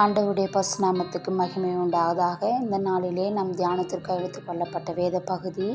ஆண்டவருடைய பசுநாமத்துக்கு மகிமை உண்டாவதாக. இந்த நாளிலே நம் தியானத்திற்கு எடுத்துக்கொள்ளப்பட்ட வேத பகுதி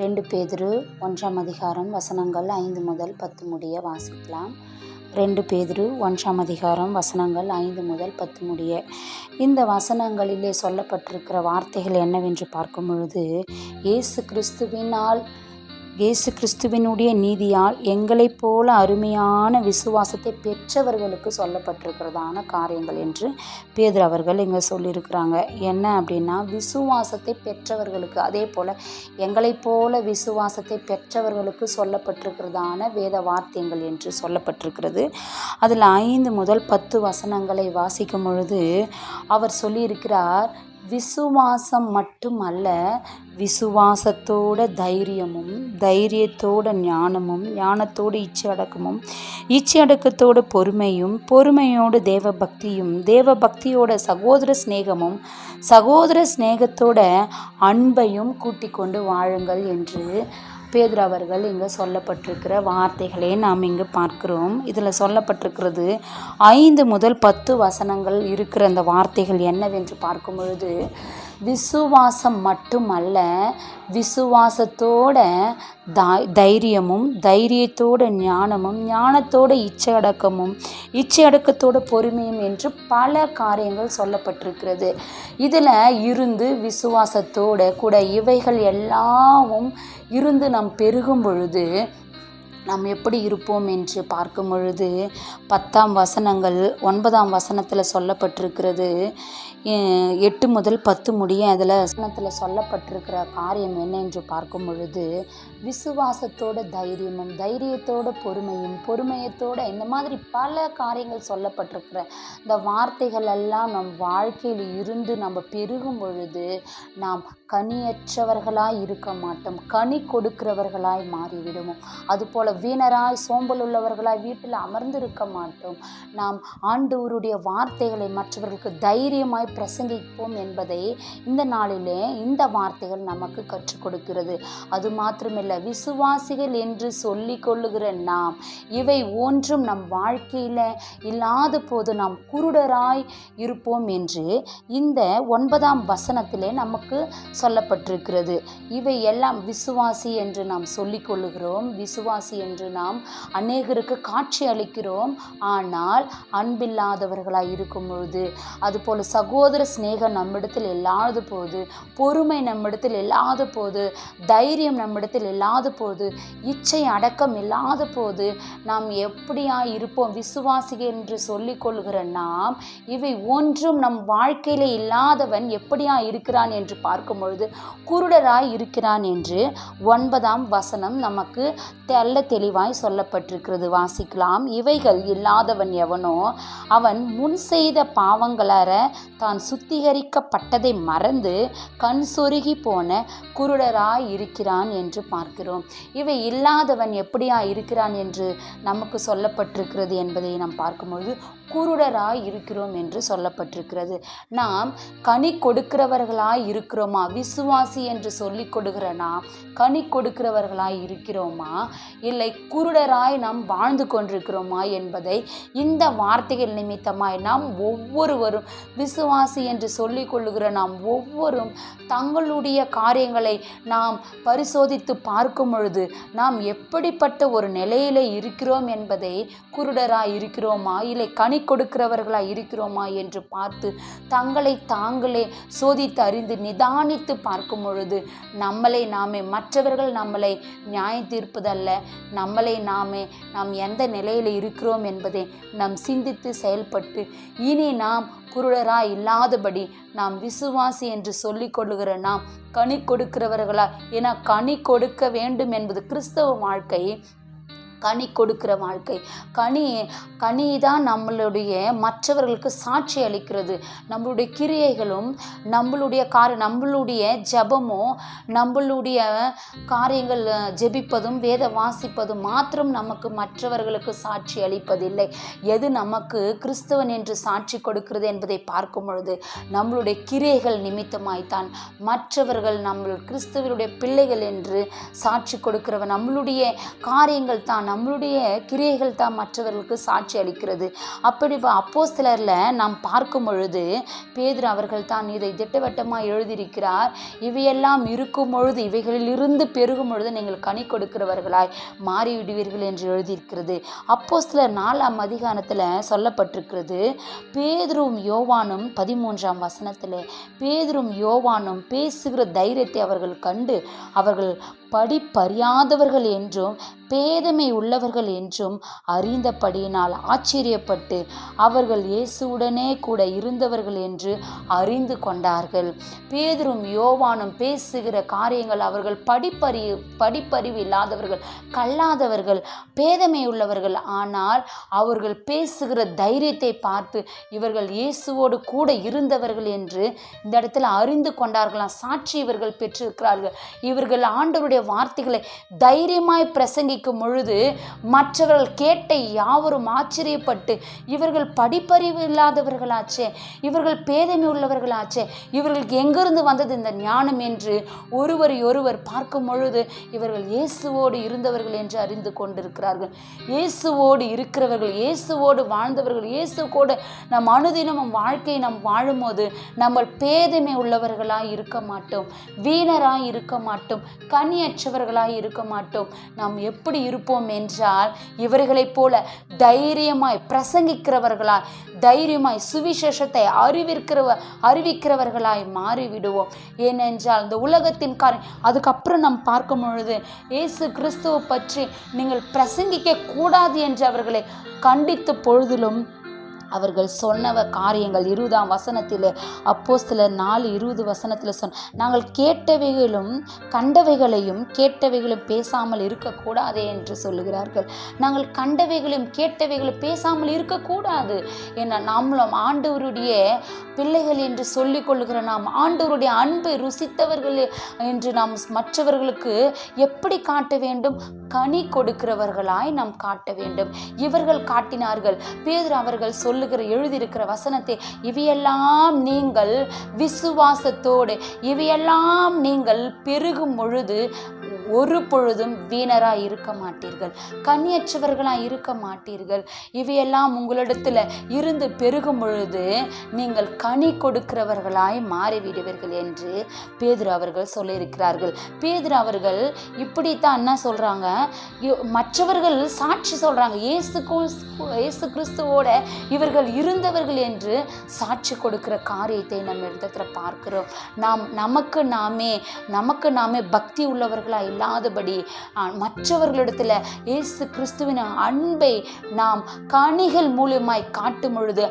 ரெண்டு பேதிரு ஒன்றாம் அதிகாரம் வசனங்கள் ஐந்து முதல் பத்து முடிய வாசிக்கலாம். ரெண்டு பேதிரு ஒன்றாம் அதிகாரம் வசனங்கள் ஐந்து முதல் பத்து முடிய. இந்த வசனங்களிலே சொல்லப்பட்டிருக்கிற வார்த்தைகள் என்னவென்று பார்க்கும் பொழுது இயேசு கிறிஸ்துவினால் இயேசு கிறிஸ்துவினுடைய நீதியால் எங்களைப் போல அருமையான விசுவாசத்தை பெற்றவர்களுக்கு சொல்லப்பட்டிருக்கிறதான காரியங்கள் என்று பேதர் அவர்கள் இங்கே சொல்லியிருக்கிறாங்க. என்ன அப்படின்னா விசுவாசத்தை பெற்றவர்களுக்கு அதே போல் எங்களைப் போல விசுவாசத்தை பெற்றவர்களுக்கு சொல்லப்பட்டிருக்கிறதான வேத வார்த்தைகள் என்று சொல்லப்பட்டிருக்கிறது. அதில் ஐந்து முதல் பத்து வசனங்களை வாசிக்கும் பொழுது அவர் சொல்லியிருக்கிறார் விசுவாசம் மட்டும் அல்ல விசுவாசத்தோட தைரியமும் தைரியத்தோட ஞானமும் ஞானத்தோடு இச்சை அடக்கமும் இச்சை அடக்கத்தோட பொறுமையும் பொறுமையோடு தேவ பக்தியும் தேவ பக்தியோட சகோதர சிநேகமும் சகோதர சிநேகத்தோட அன்பையும் கூட்டிக் கொண்டு வாழுங்கள் என்று பேதுரு அவர்கள் இங்கே சொல்லப்பட்டிருக்கிற வார்த்தைகளை நாம் இங்கு பார்க்கிறோம். இதில் சொல்லப்பட்டிருக்கிறது ஐந்து முதல் பத்து வசனங்கள் இருக்கிற அந்த வார்த்தைகள் என்னவென்று பார்க்கும் பொழுது விசுவாசம் மட்டுமல்ல விசுவாசத்தோட தை தைரியமும் தைரியத்தோட ஞானமும் ஞானத்தோட இச்சையடக்கமும் இச்சையடக்கத்தோட பொறுமையும் என்று பல காரியங்கள் சொல்லப்பட்டிருக்கிறது. இதில் இருந்து விசுவாசத்தோட கூட இவைகள் எல்லாவும் இருந்து நாம் பெருகும் பொழுது நாம் எப்படி இருப்போம் என்று பார்க்கும் பொழுது பத்தாம் வசனங்கள் ஒன்பதாம் வசனத்தில் சொல்லப்பட்டிருக்கிறது. எட்டு முதல் பத்து முடிய அதில் வசனத்தில் சொல்லப்பட்டிருக்கிற காரியம் என்ன என்று பார்க்கும் பொழுது விசுவாசத்தோட தைரியமும் தைரியத்தோட பொறுமையும் பொறுமையத்தோட இந்த மாதிரி பல காரியங்கள் சொல்லப்பட்டிருக்கிற இந்த வார்த்தைகள் எல்லாம் நம் வாழ்க்கையில் இருந்து நம்ம பெருகும் பொழுது நாம் கனியற்றவர்களாய் இருக்க மாட்டோம். கனி கொடுக்கிறவர்களாய் மாறிவிடுவோம். அதுபோல் வீணராய் சோம்பல் உள்ளவர்களாய் வீட்டில் அமர்ந்திருக்க மாட்டோம். நாம் ஆண்டவருடைய வார்த்தைகளை மற்றவர்களுக்கு தைரியமாய் பிரசங்கிப்போம் என்பதை இந்த நாளிலே இந்த வார்த்தைகள் நமக்கு கற்றுக் கொடுக்கிறது. அது மாத்திரமில்லை விசுவாசிகள் என்று சொல்லிக் கொள்ளுகிற நாம் இவை ஒன்றும் நம் வாழ்க்கையில் இல்லாத போது நாம் குருடராய் இருப்போம் என்று இந்த ஒன்பதாம் வசனத்திலே நமக்கு சொல்லப்பட்டிருக்கிறது. இவை எல்லாம் விசுவாசி என்று நாம் சொல்லிக்கொள்ளுகிறோம் விசுவாசி என்று நாம் அநேகருக்கு காட்சி அளிக்கிறோம். ஆனால் அன்பில்லாதவர்களாக இருக்கும் பொழுது அதுபோல் சகோதர சிநேகம் நம்மிடத்தில் இல்லாத போது பொறுமை நம்மிடத்தில் இல்லாத போது தைரியம் நம்மிடத்தில் இல்லாத போது இச்சை அடக்கம் இல்லாத போது நாம் எப்படியா இருப்போம்? விசுவாசி என்று சொல்லிக் கொள்கிற நாம் இவை ஒன்றும் நம் வாழ்க்கையில் இல்லாதவன் எப்படியா இருக்கிறான் என்று பார்க்கும்போது பொழுது குருடராய் இருக்கிறான் என்று ஒன்பதாம் வசனம் நமக்கு தெல்ல தெளிவாய் சொல்லப்பட்டிருக்கிறது. வாசிக்கலாம். இவைகள் இல்லாதவன் எவனோ அவன் முன் செய்த பாவங்களார தான் சுத்திகரிக்கப்பட்டதை மறந்து கண் சொருகி போன குருடராய் இருக்கிறான் என்று பார்க்கிறோம். இவை இல்லாதவன் எப்படியா இருக்கிறான் என்று நமக்கு சொல்லப்பட்டிருக்கிறது என்பதை நாம் பார்க்கும்பொழுது குருடராய் இருக்கிறோம் என்று சொல்லப்பட்டிருக்கிறது. நாம் கனி கொடுக்கிறவர்களாய் இருக்கிறோமா விசுவாசி என்று சொல்லிக் கொடுக்கிற நாம் கனி கொடுக்கிறவர்களாய் இருக்கிறோமா இல்லை குருடராய் நாம் வாழ்ந்து கொண்டிருக்கிறோமா என்பதை இந்த வார்த்தைகள் நிமித்தமாய் நாம் ஒவ்வொருவரும் விசுவாசி என்று சொல்லிக் கொள்ளுகிற நாம் ஒவ்வொரும் தங்களுடைய காரியங்களை நாம் பரிசோதித்து பார்க்கும் பொழுது நாம் எப்படிப்பட்ட ஒரு நிலையில இருக்கிறோம் என்பதை குருடராய் இருக்கிறோமா இல்லை கனி கொடுக்கிறவர்களாய் இருக்கிறோமா என்று பார்த்து தங்களை தாங்களே சோதித்து அறிந்து நிதானித்து பார்க்கும் பொழுது நம்மளை நாமே மற்றவர்கள் நம்மளை நியாயம் தீர்ப்பதல்ல. நம்மளை நாமே நாம் எந்த நிலையில் இருக்கிறோம் என்பதை நாம் சிந்தித்து செயல்பட்டு இனி நாம் குருடராய் இல்லாதபடி நாம் விசுவாசி என்று சொல்லிக் கொள்ளுகிற நாம் கனி கொடுக்கிறவர்களா? ஏன்னா கனி கொடுக்க வேண்டும் என்பது கிறிஸ்தவ வாழ்க்கை கனி கொடுக்கிற வாழ்க்கை. கனி கனி தான் நம்மளுடைய மற்றவர்களுக்கு சாட்சி அளிக்கிறது. நம்மளுடைய கிரியைகளும் நம்மளுடைய கார நம்மளுடைய ஜெபமும் நம்மளுடைய காரியங்கள் ஜெபிப்பதும் வேத வாசிப்பதும் மாத்திரம் நமக்கு மற்றவர்களுக்கு சாட்சி அளிப்பதில்லை. எது நமக்கு கிறிஸ்தவன் என்று சாட்சி கொடுக்கிறது என்பதை பார்க்கும் பொழுது நம்மளுடைய கிரியைகள் நிமித்தமாய்த்தான். மற்றவர்கள் நம்ம கிறிஸ்தவருடைய பிள்ளைகள் என்று சாட்சி கொடுக்கிறவன் நம்மளுடைய காரியங்கள் தான் நம்மளுடைய கிரியைகள் தான் மற்றவர்களுக்கு சாட்சி அளிக்கிறது. அப்படி அப்போ சிலரில் நாம் பார்க்கும் பொழுது பேதுரு அவர்கள் தான் இதை திட்டவட்டமாக எழுதியிருக்கிறார். இவையெல்லாம் இருக்கும் பொழுது இவைகளிலிருந்து பெருகும் பொழுது நீங்கள் கனி கொடுக்கிறவர்களாய் மாறிவிடுவீர்கள் என்று எழுதியிருக்கிறது. அப்போ சிலர் நாலாம் அதிகாரத்தில் சொல்லப்பட்டிருக்கிறது பேதுரும் யோவானும் பதிமூன்றாம் வசனத்தில் பேதுரும் யோவானும் பேசுகிற தைரியத்தை அவர்கள் கண்டு அவர்கள் படிப்பறியாதவர்கள் என்றும் பேதமை உள்ளவர்கள் என்றும் அறிந்தபடியினால் ஆச்சரியப்பட்டு அவர்கள் இயேசுவுடனே கூட இருந்தவர்கள் என்று அறிந்து கொண்டார்கள். பேதரும் யோவானும் பேசுகிற காரியங்கள் அவர்கள் படிப்பறி படிப்பறிவு இல்லாதவர்கள் கல்லாதவர்கள் பேதமை உள்ளவர்கள். ஆனால் அவர்கள் பேசுகிற தைரியத்தை பார்த்து இவர்கள் இயேசுவோடு கூட இருந்தவர்கள் என்று இந்த இடத்துல அறிந்து கொண்டார்களாம். சாட்சி இவர்கள் பெற்றிருக்கிறார்கள். இவர்கள் ஆண்டவருடைய வார்த்தைகளை தைரியமாய் பிரசங்கிக்கும் பொழுது மற்றவர்கள் கேட்ட யாவரும் ஆச்சரியப்பட்டு இவர்கள் படிப்பறிவு இல்லாதவர்களாச்சே இவர்கள் பேதமை உள்ளவர்களாச்சே இவர்களுக்கு எங்கிருந்து வந்தது இந்த ஞானம் என்று ஒருவரை ஒருவர் பார்க்கும் பொழுது இவர்கள் இயேசுவோடு இருந்தவர்கள் என்று அறிந்து கொண்டிருக்கிறார்கள். இயேசுவோடு இருக்கிறவர்கள் இயேசுவோடு வாழ்ந்தவர்கள் இயேசுவோடு நம் அனுதினமும் வாழ்க்கையை நாம் வாழும்போது நம்ம பேதமை உள்ளவர்களாய் இருக்க மாட்டோம் வீணராய் இருக்க மாட்டோம் கனிய கனியற்றவர்களாய் இருக்க மாட்டோம். நாம் எப்படி இருப்போம் என்றால் இவர்களைப் போல தைரியமாய் பிரசங்கிக்கிறவர்களாய் தைரியமாய் சுவிசேஷத்தை அறிவிக்கிறவ அறிவிக்கிறவர்களாய் மாறிவிடுவோம். ஏனென்றால் இந்த உலகத்தின் காரியம் அதுக்கப்புறம் நாம் பார்க்கும் பொழுது இயேசு கிறிஸ்துவை பற்றி நீங்கள் பிரசங்கிக்க கூடாது என்று அவர்களை கண்டித்த பொழுதிலும் அவர்கள் சொன்னவ காரியங்கள் இருபதாம் வசனத்தில் அப்போ சில நாலு இருபது வசனத்தில் சொன்ன நாங்கள் கேட்டவைகளும் கண்டவைகளையும் கேட்டவைகளும் பேசாமல் இருக்கக்கூடாதே என்று சொல்லுகிறார்கள். நாங்கள் கண்டவைகளையும் கேட்டவைகளும் பேசாமல் இருக்கக்கூடாது ஏன்னா நம்மளும் ஆண்டவருடைய பிள்ளைகள் என்று சொல்லிக் கொள்ளுகிற நாம் ஆண்டவருடைய அன்பை ருசித்தவர்கள் என்று நாம் மற்றவர்களுக்கு எப்படி காட்ட வேண்டும்? கனி கொடுக்கிறவர்களாய் நாம் காட்ட வேண்டும். இவர்கள் காட்டினார்கள். பேர் அவர்கள் சொல்லுகிற எழுதியிருக்கிற வசனத்தை இவையெல்லாம் நீங்கள் விசுவாசத்தோடு இவையெல்லாம் நீங்கள் பெருகும் பொழுது ஒரு பொழுதும் வீணராக இருக்க மாட்டீர்கள். கண்ணியற்றவர்களாக இருக்க மாட்டீர்கள். இவையெல்லாம் உங்களிடத்தில் இருந்து பெருகும் பொழுது நீங்கள் கனி கொடுக்கிறவர்களாய் மாறிவிடுவீர்கள் என்று பேதுரு அவர்கள் சொல்லியிருக்கிறார்கள். பேதுரு அவர்கள் இப்படித்தான் என்ன சொல்கிறாங்க மற்றவர்கள் சாட்சி சொல்கிறாங்க இயேசு இயேசு கிறிஸ்துவோட இவர்கள் இருந்தவர்கள் என்று சாட்சி கொடுக்கிற காரியத்தை நம்ம இடத்துல பார்க்கிறோம். நாம் நமக்கு நாமே நமக்கு நாமே பக்தி உள்ளவர்களாக இல்லாதபடி மற்றவர்களிடத்தில் இயேசு கிறிஸ்துவின் அன்பை நாம் கனிகள் மூலியமாய் காட்டும் பொழுது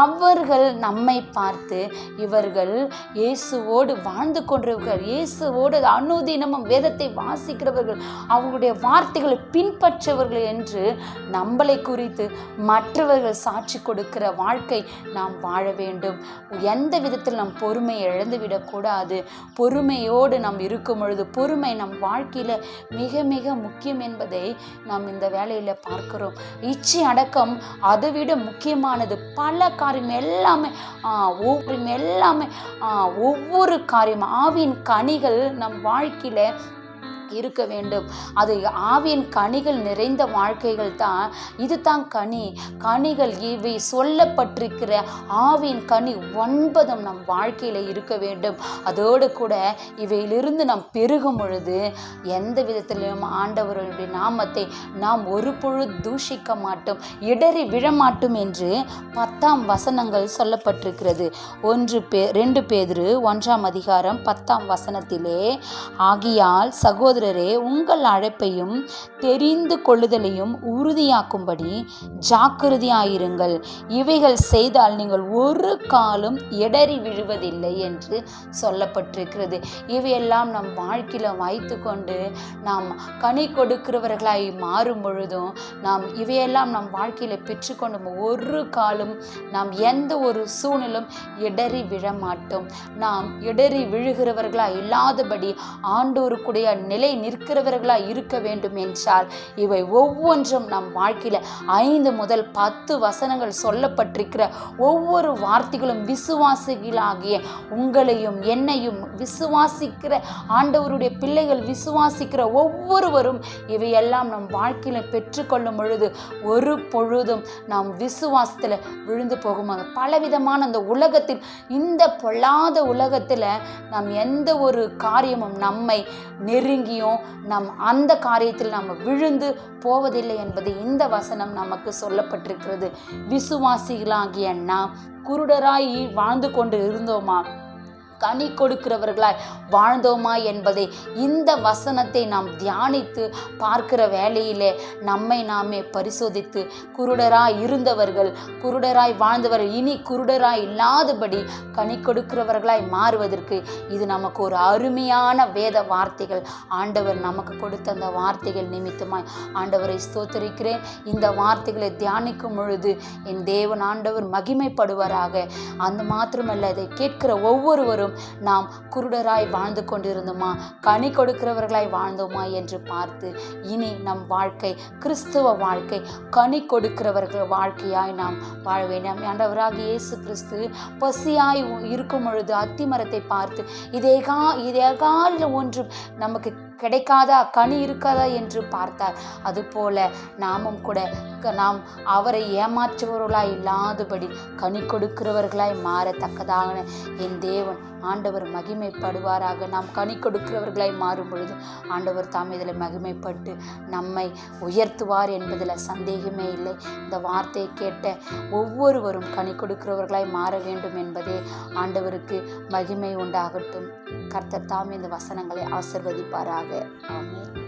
அவர்கள் நம்மை பார்த்து இவர்கள் இயேசுவோடு வாழ்ந்து கொண்டிருக்கிறார். இயேசுவோடு அனுதினமும் வேதத்தை வாசிக்கிறவர்கள் அவங்களுடைய வார்த்தைகளை பின்பற்றவர்கள் என்று நம்மளை குறித்து மற்றவர்கள் சாட்சி கொடுக்கிற வாழ்க்கை நாம் வாழ வேண்டும். எந்த விதத்தில் நம் பொறுமையை இழந்துவிடக்கூடாது. பொறுமையோடு நாம் இருக்கும் பொழுது பொறுமை நம் வாழ்க்கை வாழ்க்கையில் மிக மிக முக்கியம் என்பதை நாம் இந்த வேலையில் பார்க்கிறோம். இச்சி அடக்கம் அதை விட முக்கியமானது. பல காரியம் எல்லாமே ஒவ்வொரு எல்லாமே ஒவ்வொரு காரியம் ஆவின் கனிகள் நம் வாழ்க்கையில் இருக்க வேண்டும். அது ஆவியின் கனிகள் நிறைந்த வாழ்க்கைகள் தான். இது தான் கனி. கனிகள் இவை சொல்லப்பட்டிருக்கிற ஆவியின் கனி ஒன்பதும் நம் வாழ்க்கையில் இருக்க வேண்டும். அதோடு கூட இவையிலிருந்து நாம் பெருகும் பொழுது எந்த விதத்திலையும் ஆண்டவருடைய நாமத்தை நாம் ஒரு பொழுது தூஷிக்க மாட்டோம். இடறி விழமாட்டோம் என்று பத்தாம் வசனங்கள் சொல்லப்பட்டிருக்கிறது. ஒன்று பே ரெண்டு பேதிரு ஒன்றாம் அதிகாரம் பத்தாம் வசனத்திலே ஆகியால் சகோதர சகோதரரே உங்கள் அழைப்பையும் தெரிந்து கொள்ளுதலையும் உறுதியாக்கும்படி ஜாக்கிரதையாயிருங்கள். இவைகள் செய்தால் நீங்கள் ஒரு காலம் இடறி விழுவதில்லை என்று சொல்லப்பட்டிருக்கிறது. இவையெல்லாம் நம் வாழ்க்கையில் வைத்து கொண்டு நாம் கனி கொடுக்கிறவர்களாய் மாறும் பொழுதும் நாம் இவையெல்லாம் நம் வாழ்க்கையில் பெற்றுக்கொண்டு ஒரு காலம் நாம் எந்த ஒரு சூழ்நிலும் இடறி விழ மாட்டோம் நாம் இடறி விழுகிறவர்களாக இல்லாதபடி ஆண்டோருக்குடைய நிலை நிலை நிற்கிறவர்களாய் இருக்க வேண்டும் என்றால் இவை ஒவ்வொன்றும் நம் வாழ்க்கையில் ஐந்து முதல் பத்து வசனங்கள் சொல்லப்பட்டிருக்கிற ஒவ்வொரு வார்த்தைகளும் விசுவாசிகளாகிய உங்களையும் என்னையும் விசுவாசிக்கிற ஆண்டவருடைய பிள்ளைகள் விசுவாசிக்கிற ஒவ்வொருவரும் இவையெல்லாம் நம் வாழ்க்கையில் பெற்றுக்கொள்ளும் பொழுது ஒரு பொழுதும் நாம் விசுவாசத்தில் விழுந்து போகும்போது பலவிதமான அந்த உலகத்தில் இந்த பொல்லாத உலகத்தில் நாம் எந்த ஒரு காரியமும் நம்மை நெருங்கி நெருங்கியும் நம் அந்த காரியத்தில் நம்ம விழுந்து போவதில்லை என்பது இந்த வசனம் நமக்கு சொல்லப்பட்டிருக்கிறது. விசுவாசிகளாகிய நாம் குருடராய் வாழ்ந்து கொண்டு இருந்தோமா? கனி கொடுக்கிறவர்களாய் வாழ்ந்தோமா என்பதை இந்த வசனத்தை நாம் தியானித்து பார்க்கிற வேலையிலே நம்மை நாமே பரிசோதித்து குருடராய் இருந்தவர்கள் குருடராய் வாழ்ந்தவர்கள் இனி குருடராய் இல்லாதபடி கனி கொடுக்கிறவர்களாய் மாறுவதற்கு இது நமக்கு ஒரு அருமையான வேத வார்த்தைகள். ஆண்டவர் நமக்கு கொடுத்த அந்த வார்த்தைகள் நிமித்தமாய் ஆண்டவரை ஸ்தோத்தரிக்கிறேன். இந்த வார்த்தைகளை தியானிக்கும் பொழுது என் தேவன் ஆண்டவர் மகிமைப்படுவாராக. அந்த மாத்திரமல்ல இதை கேட்கிற ஒவ்வொருவரும் நாம் குருடராய் வாழ்ந்து கொண்டிருந்தோமா? கனி கொடுக்கிறவர்களாய் வாழ்ந்தோமா என்று பார்த்து இனி நம் வாழ்க்கை கிறிஸ்துவ வாழ்க்கை கனி கொடுக்கிறவர்கள் வாழ்க்கையாய் நாம் வாழ வேண்டும். ஆண்டவராக இயேசு கிறிஸ்து பசியாய் இருக்கும் பொழுது அத்திமரத்தை பார்த்து இதே கா இதே காலில் ஒன்றும் நமக்கு கிடைக்காதா? கனி இருக்காதா? என்று பார்த்தார். அதுபோல நாமும் கூட க- நாம் அவரை ஏமாற்றுபவர்களாய் இல்லாதபடி கனி கொடுக்கிறவர்களாய் மாறத்தக்கதாக என் தேவன் ஆண்டவர் மகிமைப்படுவாராக. நாம் கனி கொடுக்கிறவர்களாய் மாறும் பொழுது ஆண்டவர் தாம் இதில் மகிமைப்பட்டு நம்மை உயர்த்துவார் என்பதில் சந்தேகமே இல்லை. இந்த வார்த்தையை கேட்ட ஒவ்வொருவரும் கனி கொடுக்கிறவர்களாய் மாற வேண்டும் என்பதே ஆண்டவருக்கு மகிமை உண்டாகட்டும். கர்த்தர் தாம் இந்த வசனங்களை ஆசிர்வதிப்பாராக. ஆமே